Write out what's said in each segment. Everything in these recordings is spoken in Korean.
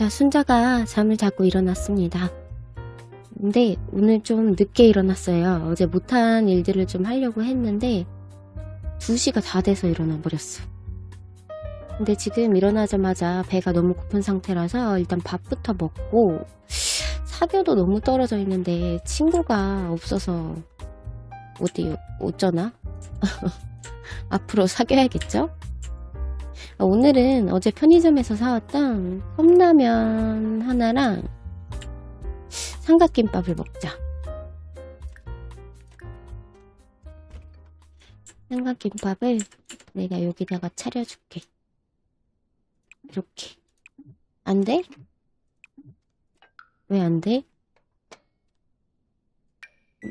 자, 순자가 잠을 자고 일어났습니다. 근데 오늘 좀 늦게 일어났어요. 어제 못한 일들을 좀 하려고 했는데 2시가 다 돼서 일어나 버렸어. 근데 지금 일어나자마자 배가 너무 고픈 상태라서 일단 밥부터 먹고 사교도 너무 떨어져 있는데 친구가 없어서 어디 어쩌나? 앞으로 사귀어야겠죠? 아, 오늘은 어제 편의점에서 사왔던 컵라면 하나랑 삼각김밥을 먹자. 삼각김밥을 내가 여기다가 차려줄게. 이렇게. 안 돼? 왜 안 돼?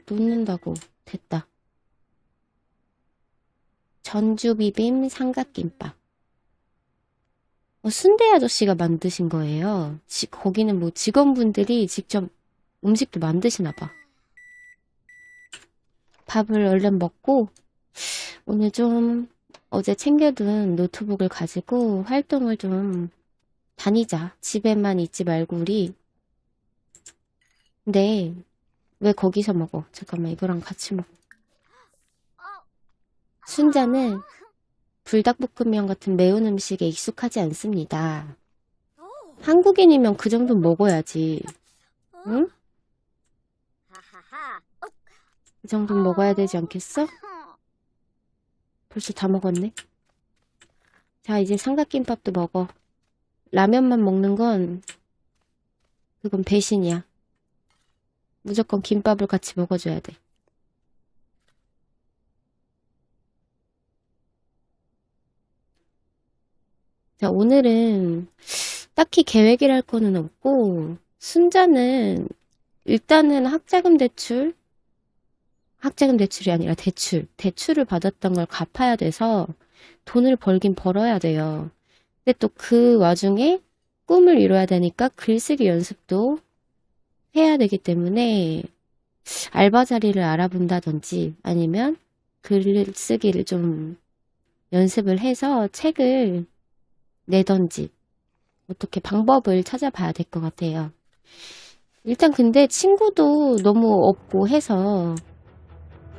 놓는다고. 됐다. 전주 비빔 삼각김밥. 어, 순대 아저씨가 만드신 거예요. 지- 거기는 뭐 직원분들이 직접 음식도 만드시나 봐. 밥을 얼른 먹고 오늘 좀 어제 챙겨둔 노트북을 가지고 활동을 좀 다니자. 집에만 있지 말고 우리. 근데 왜 거기서 먹어? 잠깐만 이거랑 같이 먹어. 순자는 불닭볶음면 같은 매운 음식에 익숙하지 않습니다. 한국인이면 그 정도 먹어야지. 응? 이 정도는 먹어야 되지 않겠어? 벌써 다 먹었네. 자, 이제 삼각김밥도 먹어. 라면만 먹는 건, 그건 배신이야. 무조건 김밥을 같이 먹어줘야 돼. 자, 오늘은 딱히 계획이랄 거는 없고, 순자는 일단은 학자금 대출, 학자금 대출이 아니라 대출, 대출을 받았던 걸 갚아야 돼서 돈을 벌긴 벌어야 돼요. 근데 또 그 와중에 꿈을 이뤄야 되니까 글쓰기 연습도 해야 되기 때문에 알바 자리를 알아본다든지 아니면 글쓰기를 좀 연습을 해서 책을 내던지 어떻게 방법을 찾아봐야 될 것 같아요. 일단 근데 친구도 너무 없고 해서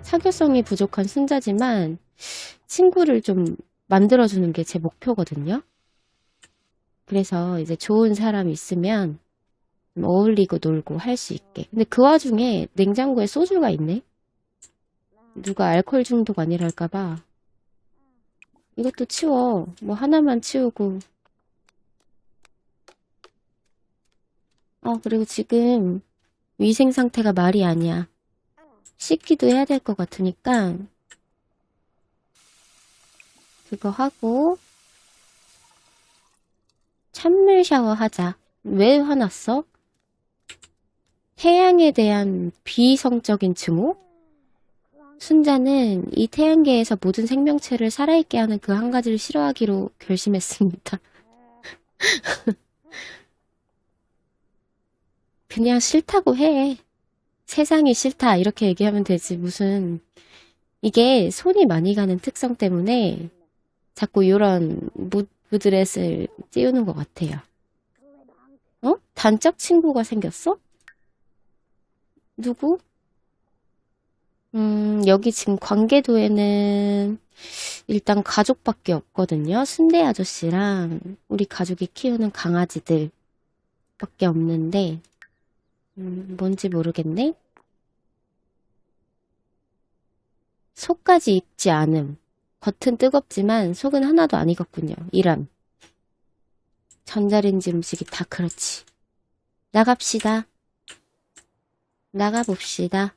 사교성이 부족한 순자지만 친구를 좀 만들어주는 게 제 목표거든요. 그래서 이제 좋은 사람 있으면 좀 어울리고 놀고 할 수 있게. 근데 그 와중에 냉장고에 소주가 있네? 누가 알코올 중독 아니랄까봐. 이것도 치워. 뭐 하나만 치우고. 어, 그리고 지금 위생 상태가 말이 아니야. 씻기도 해야 될 것 같으니까 그거 하고 찬물 샤워 하자. 왜 화났어? 태양에 대한 비이성적인 증오? 순자는 이 태양계에서 모든 생명체를 살아있게 하는 그 한 가지를 싫어하기로 결심했습니다. 그냥 싫다고 해. 세상이 싫다. 이렇게 얘기하면 되지. 무슨, 이게 손이 많이 가는 특성 때문에 자꾸 이런 무, 무드렛을 띄우는 것 같아요. 어? 단짝 친구가 생겼어? 누구? 음, 여기 지금 관계도에는 일단 가족밖에 없거든요. 순대 아저씨랑 우리 가족이 키우는 강아지들 밖에 없는데, 음, 뭔지 모르겠네? 속까지 익지 않음. 겉은 뜨겁지만 속은 하나도 안 익었군요. 이런. 전자레인지 음식이 다 그렇지. 나갑시다. 나가봅시다.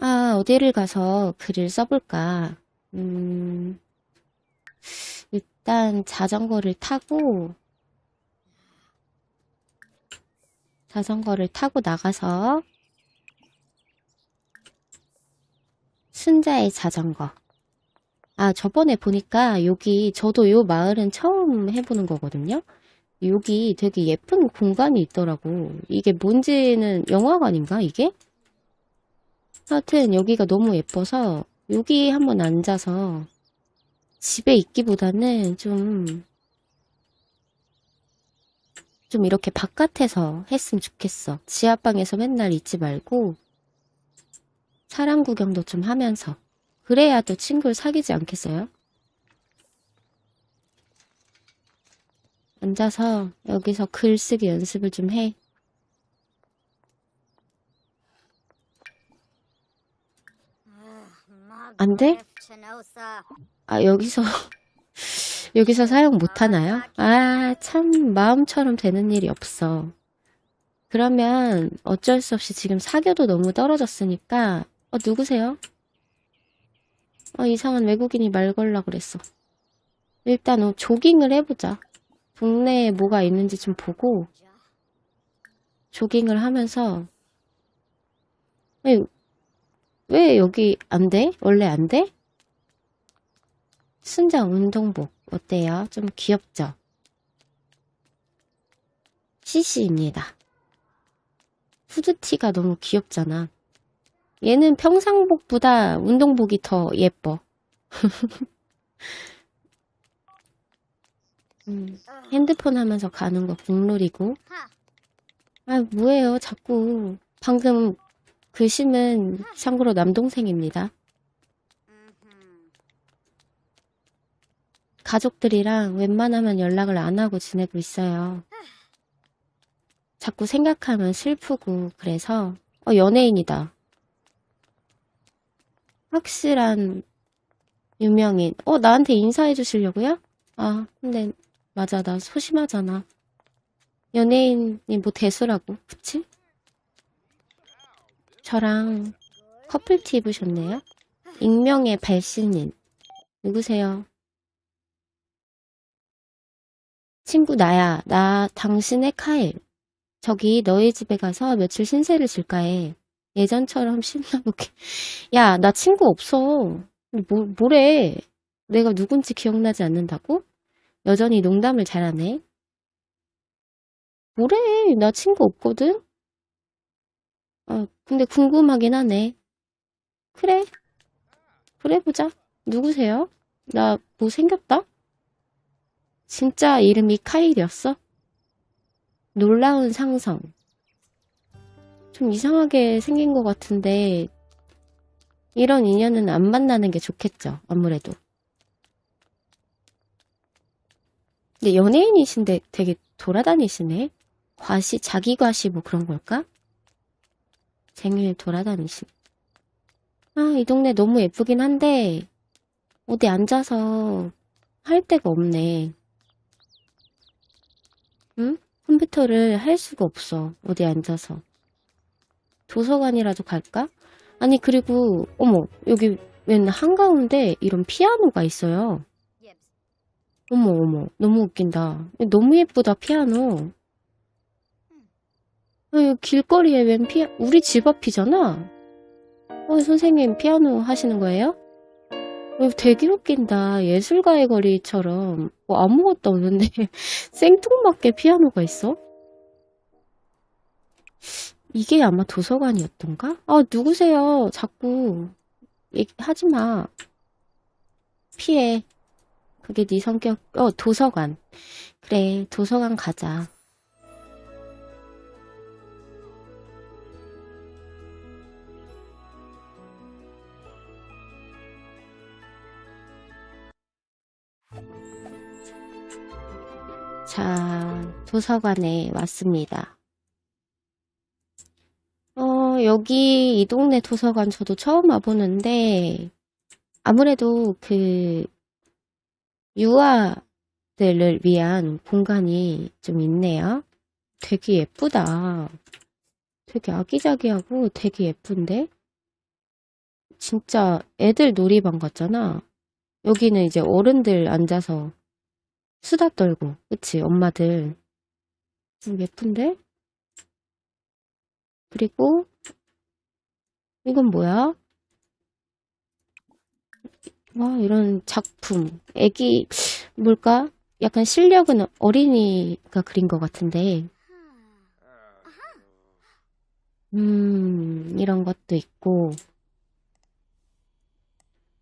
아, 어디를 가서 글을 써볼까? 음, 일단 자전거를 타고, 자전거를 타고 나가서, 순자의 자전거. 아, 저번에 보니까 여기, 저도 요 마을은 처음 해보는 거거든요? 여기 되게 예쁜 공간이 있더라고. 이게 뭔지는 영화관인가, 이게? 하여튼 여기가 너무 예뻐서 여기 한번 앉아서 집에 있기보다는 좀, 좀 이렇게 바깥에서 했으면 좋겠어. 지하방에서 맨날 있지 말고, 사람 구경도 좀 하면서. 그래야 또 친구를 사귀지 않겠어요? 앉아서 여기서 글쓰기 연습을 좀 해. 안 돼? 아, 여기서, 여기서 사용 못 하나요? 아, 참, 마음처럼 되는 일이 없어. 그러면 어쩔 수 없이 지금 사교도 너무 떨어졌으니까, 어, 누구세요? 어, 이상한 외국인이 말 걸라 그랬어. 일단, 어, 조깅을 해보자. 동네에 뭐가 있는지 좀 보고, 조깅을 하면서, 왜, 왜 여기 안 돼? 원래 안 돼? 순정 운동복 어때요? 좀 귀엽죠? CC입니다. 후드티가 너무 귀엽잖아. 얘는 평상복보다 운동복이 더 예뻐. 음, 핸드폰 하면서 가는 거 국룰이고. 아, 뭐예요, 자꾸. 방금 글씨는 참고로 남동생입니다. 가족들이랑 웬만하면 연락을 안 하고 지내고 있어요. 자꾸 생각하면 슬프고, 그래서, 어, 연예인이다. 확실한 유명인. 어, 나한테 인사해 주시려고요? 아, 근데, 맞아, 나 소심하잖아. 연예인이 뭐 대수라고, 그치? 저랑 커플티 입으셨네요? 익명의 발신인. 누구세요? 친구 나야. 나 당신의 카일. 저기 너희 집에 가서 며칠 신세를 질까 해. 예전처럼 신나보게. 야, 나 친구 없어. 뭐, 뭐래. 내가 누군지 기억나지 않는다고? 여전히 농담을 잘하네. 뭐래. 나 친구 없거든? 아, 근데 궁금하긴 하네. 그래. 그래 보자. 누구세요? 나뭐 생겼다? 진짜 이름이 카일이었어? 놀라운 상성. 좀 이상하게 생긴 것 같은데, 이런 인연은 안 만나는 게 좋겠죠, 아무래도. 근데 연예인이신데 되게 돌아다니시네? 과시, 자기 과시 뭐 그런 걸까? 쟁일 돌아다니시. 아, 이 동네 너무 예쁘긴 한데, 어디 앉아서 할 데가 없네. 응? 컴퓨터를 할 수가 없어. 어디 앉아서. 도서관이라도 갈까? 아니, 그리고, 어머, 여기 웬 한가운데 이런 피아노가 있어요. 어머, 어머, 너무 웃긴다. 너무 예쁘다, 피아노. 아, 여기 길거리에 웬 피아, 우리 집 앞이잖아? 어, 선생님, 피아노 하시는 거예요? 어, 되게 웃긴다. 예술가의 거리처럼. 뭐 아무것도 없는데, 생뚱맞게 피아노가 있어? 이게 아마 도서관이었던가? 아, 누구세요? 자꾸 얘기하지 마. 피해. 그게 네 성격. 어, 도서관. 그래, 도서관 가자. 자, 도서관에 왔습니다. 어, 여기 이 동네 도서관 저도 처음 와보는데, 아무래도 그, 유아들을 위한 공간이 좀 있네요. 되게 예쁘다. 되게 아기자기하고 되게 예쁜데? 진짜 애들 놀이방 같잖아. 여기는 이제 어른들 앉아서 수다 떨고, 그치? 엄마들. 좀 예쁜데? 그리고, 이건 뭐야? 와, 이런 작품. 애기, 뭘까? 약간 실력은 어린이가 그린 것 같은데. 음, 이런 것도 있고.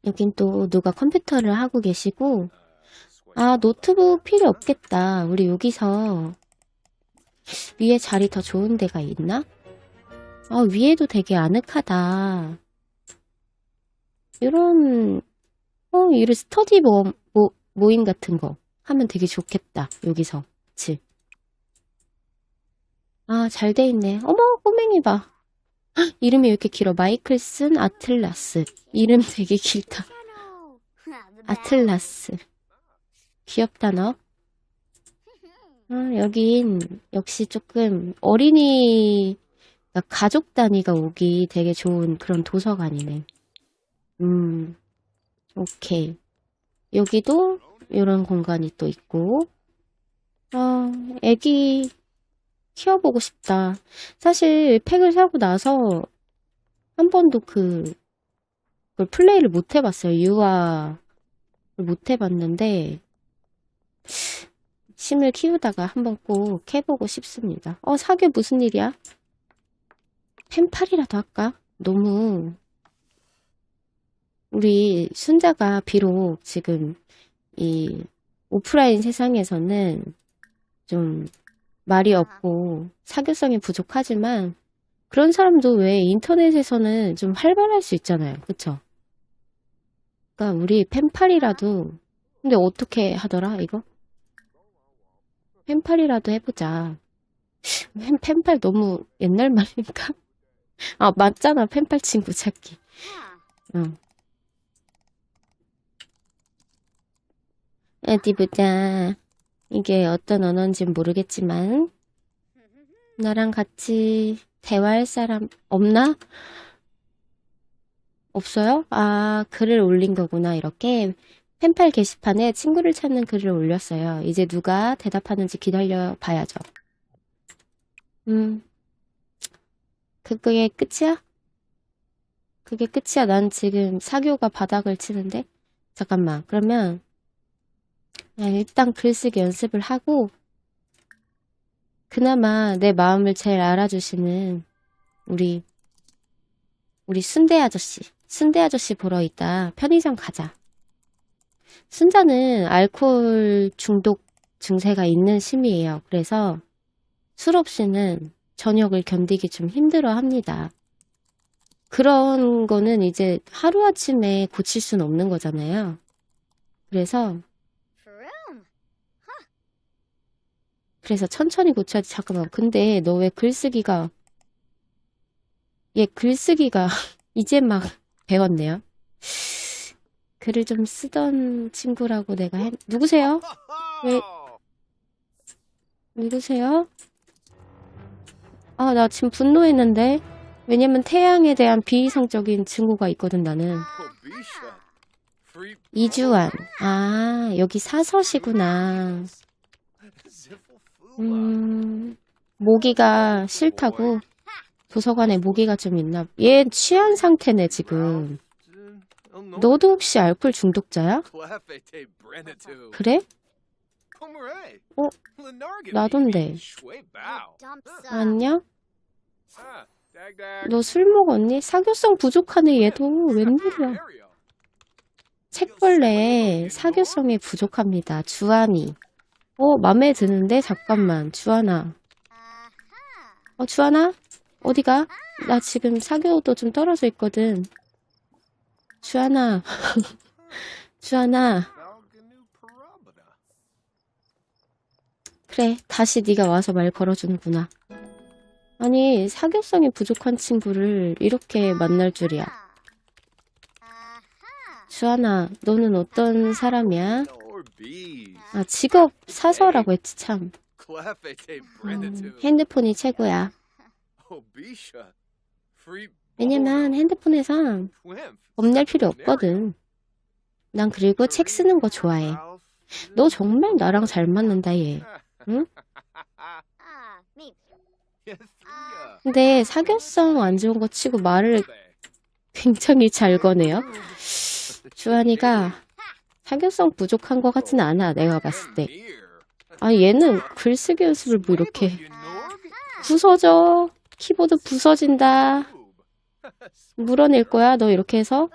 여긴 또 누가 컴퓨터를 하고 계시고, 아, 노트북 필요 없겠다. 우리 여기서 위에 자리 더 좋은 데가 있나? 아, 위에도 되게 아늑하다. 이런, 어, 이런 스터디 모, 모, 모임 같은 거 하면 되게 좋겠다. 여기서. 그치? 아, 잘 돼 있네. 어머, 꼬맹이 봐. 헉, 이름이 왜 이렇게 길어? 마이클슨 아틀라스. 이름 되게 길다. 아틀라스. 귀엽다, 너. 아, 여긴 역시 조금 어린이, 그러니까 가족 단위가 오기 되게 좋은 그런 도서관이네. 음, 오케이. 여기도 이런 공간이 또 있고, 아, 애기 키워보고 싶다. 사실 팩을 사고 나서 한 번도 그, 그걸 플레이를 못 해봤어요. 유아를 못 해봤는데, 심을 키우다가 한번 꼭 해보고 싶습니다. 어, 사교 무슨 일이야? 펜팔이라도 할까? 너무, 우리 순자가 비록 지금 이 오프라인 세상에서는 좀 말이 없고 사교성이 부족하지만 그런 사람도 왜 인터넷에서는 좀 활발할 수 있잖아요. 그쵸? 그러니까 우리 펜팔이라도 근데 어떻게 하더라 이거? 펜팔이라도 해보자. 펜, 펜팔 너무 옛날 말인가? 아 맞잖아 펜팔 친구 찾기. 응. 어디 보자. 이게 어떤 언어인지는 모르겠지만 나랑 같이 대화할 사람 없나? 없어요? 아, 글을 올린 거구나. 이렇게 펜팔 게시판에 친구를 찾는 글을 올렸어요. 이제 누가 대답하는지 기다려 봐야죠. 음, 그게 끝이야? 그게 끝이야. 난 지금 사교가 바닥을 치는데? 잠깐만. 그러면 그냥 일단 글쓰기 연습을 하고, 그나마 내 마음을 제일 알아주시는 우리, 우리 순대 아저씨, 순대 아저씨 보러 있다. 편의점 가자. 순자는 알코올 중독 증세가 있는 심이에요. 그래서 술 없이는 저녁을 견디기 좀 힘들어 합니다. 그런 거는 이제 하루아침에 고칠 수는 없는 거잖아요. 그래서 그래서 천천히 고쳐야지. 잠깐만. 근데 너 왜 글쓰기가, 얘 글쓰기가 이제 막 배웠네요. 글을 좀 쓰던 친구라고 내가 했, 누구세요? 왜, 누구세요? 아, 나 지금 분노했는데. 왜냐면 태양에 대한 비이성적인 증오가 있거든, 나는. 이주환. 아, 여기 사서시구나. 음, 모기가 싫다고? 도서관에 모기가 좀 있나? 얘 취한 상태네, 지금. 너도 혹시 알코올 중독자야? 그래? 어? 나던데. 안녕? 너 술 먹었니? 사교성 부족하네, 얘도. 웬일이야. 책벌레에 사교성이 부족합니다. 주한이. 어, 맘에 드는데? 잠깐만. 주하나. 어, 주하나? 어디가? 나 지금 사교도 좀 떨어져 있거든. 주하나. 주하나. 그래, 다시 네가 와서 말 걸어주는구나. 아니, 사교성이 부족한 친구를 이렇게 만날 줄이야. 주하나, 너는 어떤 사람이야? 아, 직업 사서라고 했지, 참. 음, 핸드폰이 최고야. 왜냐면 핸드폰에선 겁낼 필요 없거든. 난 그리고 책 쓰는 거 좋아해. 너 정말 나랑 잘 맞는다, 얘. 응? 근데 사교성 안 좋은 거 치고 말을 굉장히 잘 거네요. 주한이가 사교성 부족한 것 같진 않아, 내가 봤을 때. 아, 얘는 글쓰기 연습을 뭐 이렇게 부서져. 키보드 부서진다. 물어낼 거야, 너 이렇게 해서?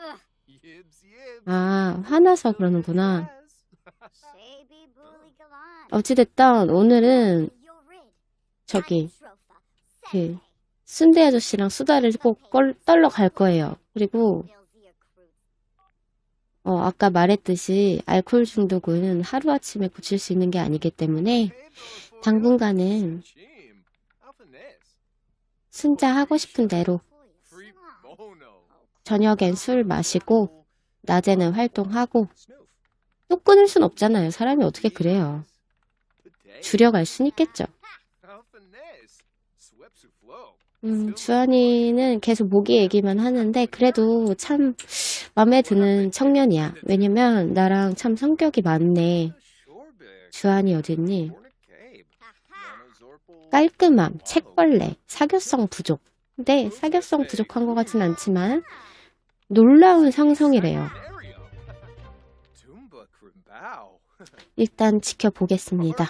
아, 화나서 그러는구나. 어찌됐든 오늘은 저기 그 순대 아저씨랑 수다를 꼭 껄- 떨러 갈 거예요. 그리고 어, 아까 말했듯이 알코올 중독은 하루아침에 고칠 수 있는 게 아니기 때문에 당분간은 순자 하고 싶은 대로 저녁엔 술 마시고 낮에는 활동하고 또 끊을 순 없잖아요. 사람이 어떻게 그래요. 줄여갈 순 있겠죠. 음, 주한이는 계속 모기 얘기만 하는데 그래도 참 마음에 드는 청년이야. 왜냐면 나랑 참 성격이 맞네. 주한이 어딨니? 깔끔함, 책벌레, 사교성 부족. 근데 사교성 부족한 것 같진 않지만 놀라운 상성이래요. 일단 지켜보겠습니다.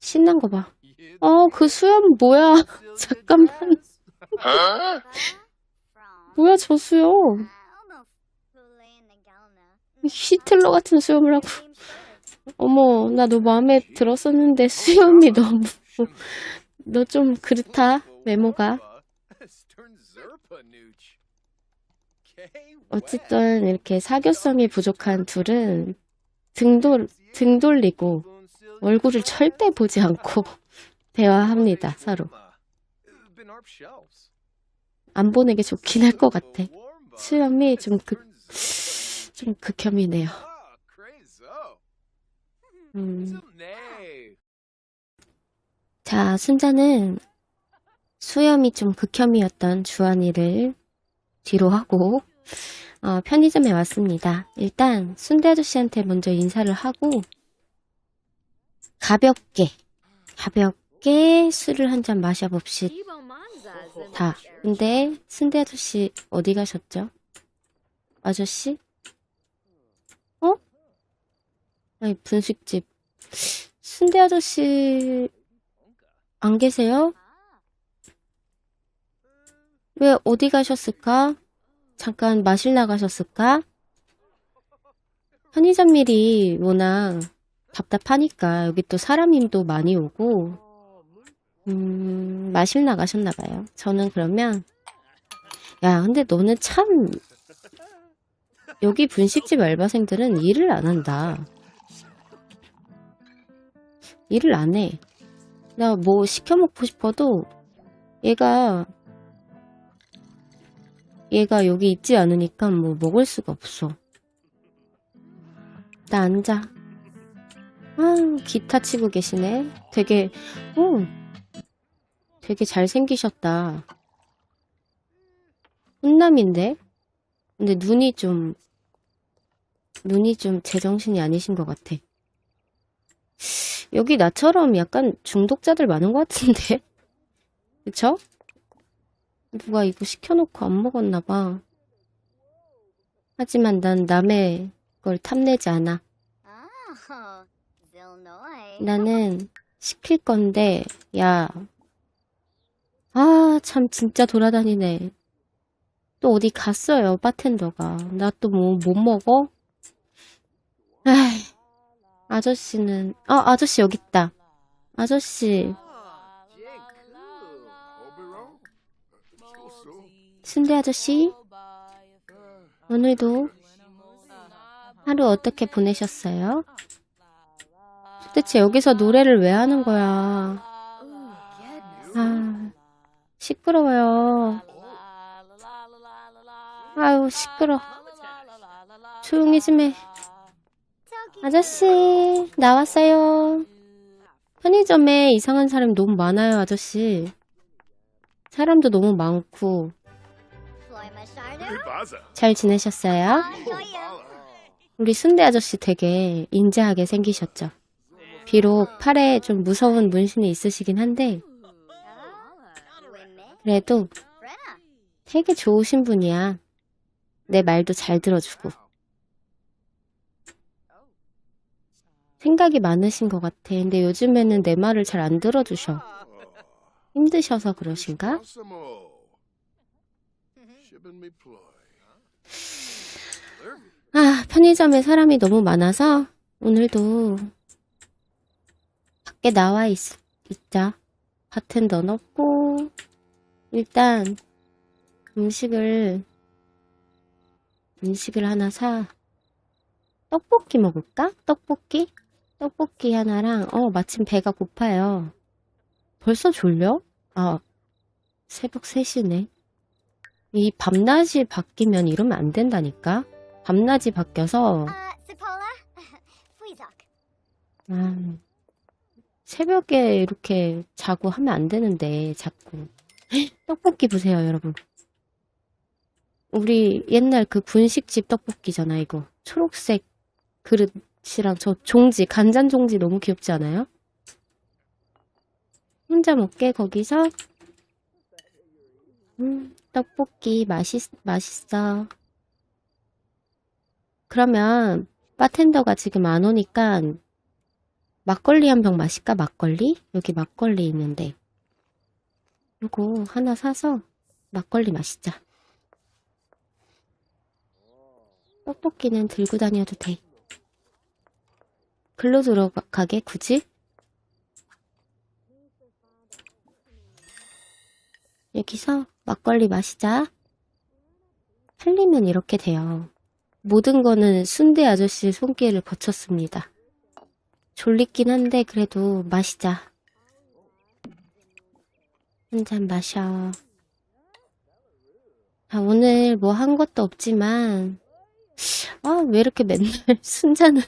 신난 거 봐. 어, 그 수염 뭐야? 잠깐만. 뭐야, 저 수염. 히틀러 같은 수염을 하고. 어머, 나 너 마음에 들었었는데 수염이 너무. 너 좀 그렇다, 외모가. 어쨌든 이렇게 사교성이 부족한 둘은 등, 돌, 등 돌리고 얼굴을 절대 보지 않고 대화합니다, 서로. 안 보는 게 좋긴 할 것 같아. 수염이 좀 극, 좀 극혐이네요. 음. 자, 순자는 수염이 좀 극혐이었던 주한이를 뒤로 하고 어, 편의점에 왔습니다. 일단 순대 아저씨한테 먼저 인사를 하고 가볍게 가볍게 술을 한 잔 마셔봅시다. 근데 순대 아저씨 어디 가셨죠? 아저씨? 어? 아니 분식집 순대 아저씨 안 계세요? 왜 어디 가셨을까? 잠깐 마실 나가셨을까? 편의점 일이 워낙 답답하니까 여기 또 사람님도 많이 오고 음, 마실 나가셨나 봐요. 저는 그러면 야 근데 너는 참 여기 분식집 알바생들은 일을 안 한다. 일을 안 해. 나 뭐 시켜 먹고 싶어도 얘가 얘가 여기 있지 않으니까 뭐 먹을 수가 없어. 나 앉아. 아, 기타 치고 계시네. 되게, 오, 되게 잘생기셨다. 훈남인데? 근데 눈이 좀, 눈이 좀 제정신이 아니신 것 같아. 여기 나처럼 약간 중독자들 많은 것 같은데? 그쵸? 누가 이거 시켜놓고 안 먹었나 봐. 하지만 난 남의 걸 탐내지 않아. 나는 시킬 건데, 야. 아, 참, 진짜 돌아다니네. 또 어디 갔어요, 바텐더가. 나 또 뭐, 못 먹어? 아이, 아저씨는, 아, 아저씨 여기 있다. 아저씨, 순대 아저씨, 오늘도 하루 어떻게 보내셨어요? 도대체 여기서 노래를 왜 하는 거야? 아, 시끄러워요. 아유, 시끄러. 조용히 좀 해. 아저씨, 나왔어요. 편의점에 이상한 사람이 너무 많아요, 아저씨. 사람도 너무 많고. 잘 지내셨어요? 우리 순대 아저씨 되게 인자하게 생기셨죠? 비록 팔에 좀 무서운 문신이 있으시긴 한데, 그래도 되게 좋으신 분이야. 내 말도 잘 들어주고. 생각이 많으신 것 같아. 근데 요즘에는 내 말을 잘 안 들어주셔. 힘드셔서 그러신가? 아, 편의점에 사람이 너무 많아서 오늘도 밖에 나와 있, 있자. 바텐더 넣고 일단 음식을 음식을 하나 사. 떡볶이 먹을까? 떡볶이? 떡볶이 하나랑 어, 마침 배가 고파요. 벌써 졸려? 아, 새벽 3시네. 이 밤낮이 바뀌면 이러면 안 된다니까? 밤낮이 바뀌어서. 아, 새벽에 이렇게 자고 하면 안 되는데 자꾸 헉, 떡볶이 보세요 여러분 우리 옛날 그 분식집 떡볶이잖아 이거 초록색 그릇이랑 저 종지 간장 종지 너무 귀엽지 않아요? 혼자 먹게 거기서 음, 떡볶이 맛있, 맛있어 그러면 바텐더가 지금 안 오니까 막걸리 한 병 마실까? 막걸리? 여기 막걸리 있는데. 요거 하나 사서 막걸리 마시자. 떡볶이는 들고 다녀도 돼. 글로 들어가게 굳이? 여기서 막걸리 마시자. 틀리면 이렇게 돼요. 모든 거는 순대 아저씨의 손길을 거쳤습니다. 졸리긴 한데 그래도 마시자. 한 잔 마셔. 아, 오늘 뭐 한 것도 없지만, 아, 왜 이렇게 맨날 순자는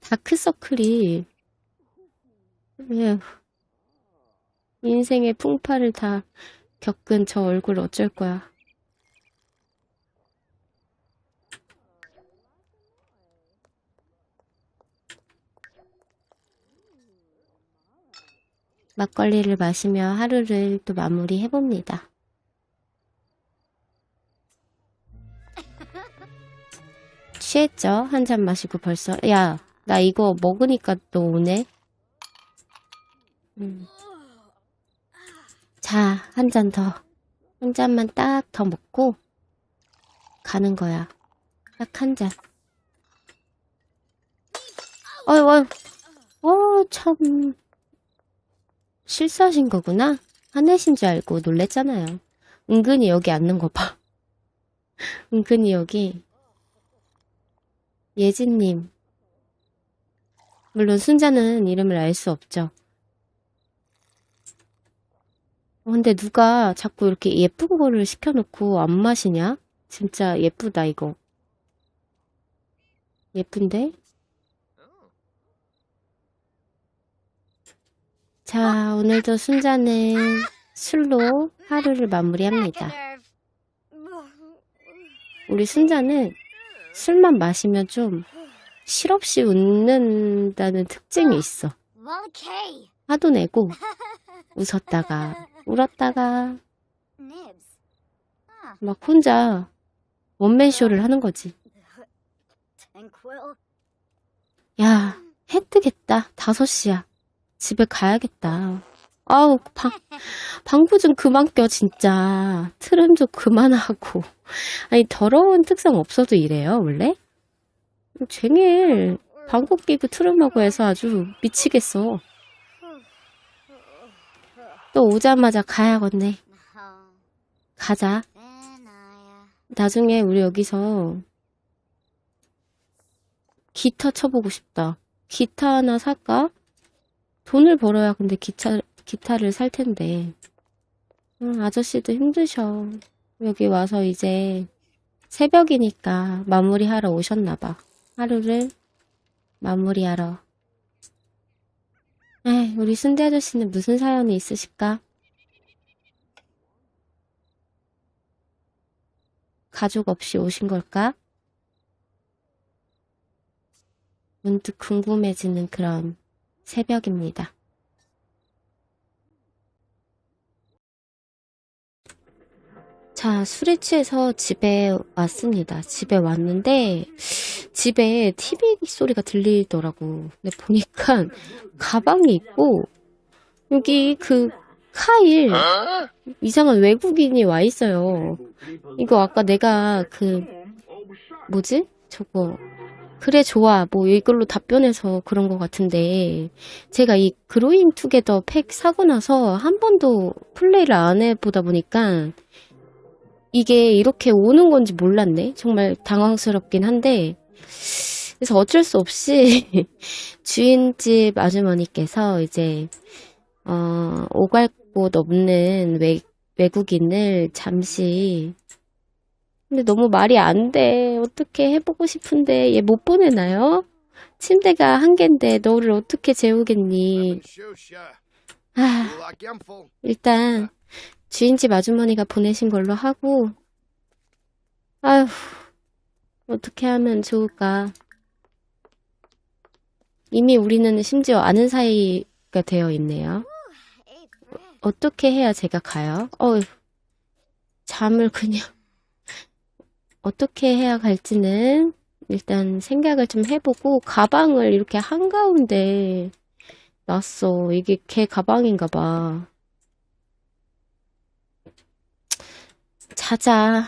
다크서클이, 에휴, 인생의 풍파를 다 겪은 저 얼굴 어쩔 거야. 막걸리를 마시며 하루를 또 마무리해봅니다. 취했죠? 한 잔 마시고 벌써. 야, 나 이거 먹으니까 또 오네. 음. 자, 한 잔 더. 한 잔만 딱 더 먹고 가는 거야. 딱 한 잔. 어이, 어이. 어, 참. 실수하신 거구나? 화내신 줄 알고 놀랬잖아요. 은근히 여기 앉는 거 봐. 은근히 여기. 예진님. 물론 순자는 이름을 알 수 없죠. 어, 근데 누가 자꾸 이렇게 예쁜 거를 시켜놓고 안 마시냐? 진짜 예쁘다, 이거. 예쁜데? 자, 오늘도 순자는 술로 하루를 마무리합니다. 우리 순자는 술만 마시면 좀 실없이 웃는다는 특징이 있어. 화도 내고 웃었다가 울었다가. Ah, 막 혼자 원맨쇼를 하는 거지. 야, 해 뜨겠다. 5시야. 집에 가야겠다. 아우, 방, 방구 좀 그만 껴, 진짜. 트름 좀 그만하고. 아니, 더러운 특성 없어도 이래요, 원래? 쟁일. 방구 끼고 트름하고 해서 아주 미치겠어. 또 오자마자 가야겠네. 가자. 나중에 우리 여기서 기타 쳐보고 싶다. 기타 하나 살까? 돈을 벌어야 근데 기타, 기타를 살 텐데. 음, 아저씨도 힘드셔. 여기 와서 이제 새벽이니까 마무리하러 오셨나봐. 하루를 마무리하러. 에이, 우리 순대 아저씨는 무슨 사연이 있으실까? 가족 없이 오신 걸까? 문득 궁금해지는 그런 새벽입니다. 자, 술에 취해서 집에 왔습니다. 집에 왔는데, 집에 TV 소리가 들리더라고. 근데 보니까 가방이 있고, 여기 그 카일, 이상한 외국인이 와 있어요. 이거 아까 내가 그 뭐지? 저거. 그래, 좋아. 뭐, 이걸로 답변해서 그런 것 같은데, 제가 이 그로잉 투게더 팩 사고 나서 한 번도 플레이를 안 해보다 보니까, 이게 이렇게 오는 건지 몰랐네. 정말 당황스럽긴 한데, 그래서 어쩔 수 없이 주인집 아주머니께서 이제, 어, 오갈 곳 없는 외, 외국인을 잠시 근데 너무 말이 안 돼. 어떻게 해보고 싶은데 얘 못 보내나요? 침대가 한 갠데 너를 어떻게 재우겠니? 아, 일단 주인집 아주머니가 보내신 걸로 하고 아휴 어떻게 하면 좋을까? 이미 우리는 심지어 아는 사이가 되어 있네요. 어떻게 해야 제가 가요? 어휴, 잠을 그냥 어떻게 해야 갈지는 일단 생각을 좀 해보고 가방을 이렇게 한가운데 놨어. 이게 걔 가방인가 봐. 자자.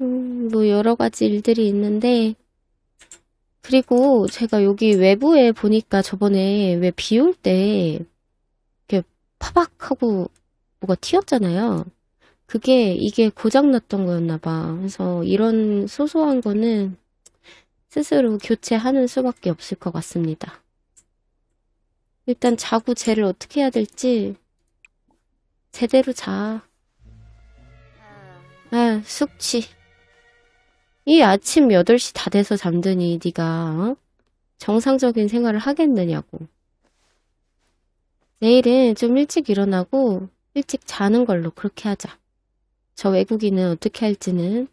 음, 뭐 여러 가지 일들이 있는데 그리고 제가 여기 외부에 보니까 저번에 왜 비 올 때 이렇게 파박 하고 뭐가 튀었잖아요. 그게 이게 고장났던 거였나 봐. 그래서 이런 소소한 거는 스스로 교체하는 수밖에 없을 것 같습니다. 일단 자고 쟤를 어떻게 해야 될지 제대로 자. Uh, 아, 숙취. 이 아침 8시 다 돼서 잠드니 네가 어? 정상적인 생활을 하겠느냐고. 내일은 좀 일찍 일어나고 일찍 자는 걸로 그렇게 하자. 저 외국인은 어떻게 할지는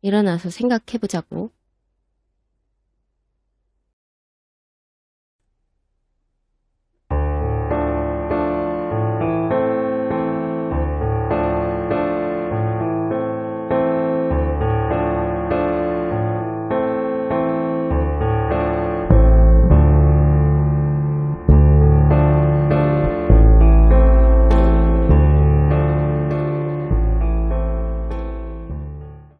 일어나서 생각해보자고.